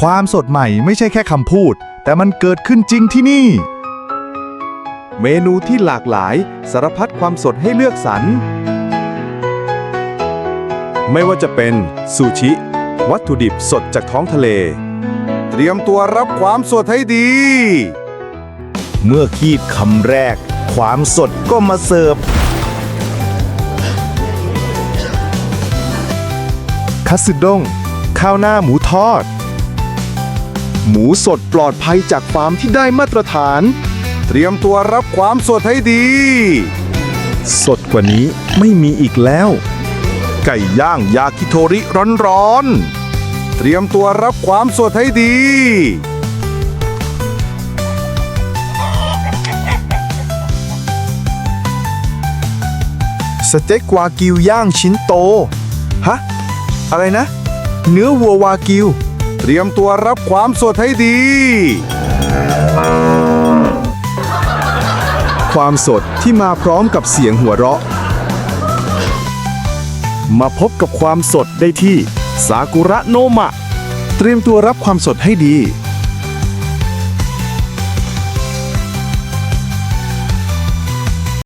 ความสดใหม่ไม่ใช่แค่คำพูด แต่มันเกิดขึ้นจริงที่นี่ เมนูที่หลากหลายสารพัดความสดให้เลือกสรร ไม่ว่าจะเป็นซูชิ วัตถุดิบสดจากท้องทะเล เตรียมตัวรับความสดให้ดี เมื่อคีบคำแรก ความสดก็มาเสิร์ฟคัตสึด้ง ข้าวหน้าหมูทอด หมูสดปลอดภัยจากฟาร์มที่ได้มาตรฐาน เตรียมตัวรับความสดให้ดี สดกว่านี้ไม่มีอีกแล้ว ไก่ย่างยากิโทริร้อนๆ เตรียมตัวรับความสดให้ดี สเต็กวากิวย่างชิ้นโต ฮะ อะไรนะ เนื้อวัววากิว เตรียมตัวรับความสดให้ดี ความสดที่มาพร้อมกับเสียงหัวเราะ มาพบกับความสดได้ที่ซากุระโนมะ เตรียมตัวรับความสดให้ดี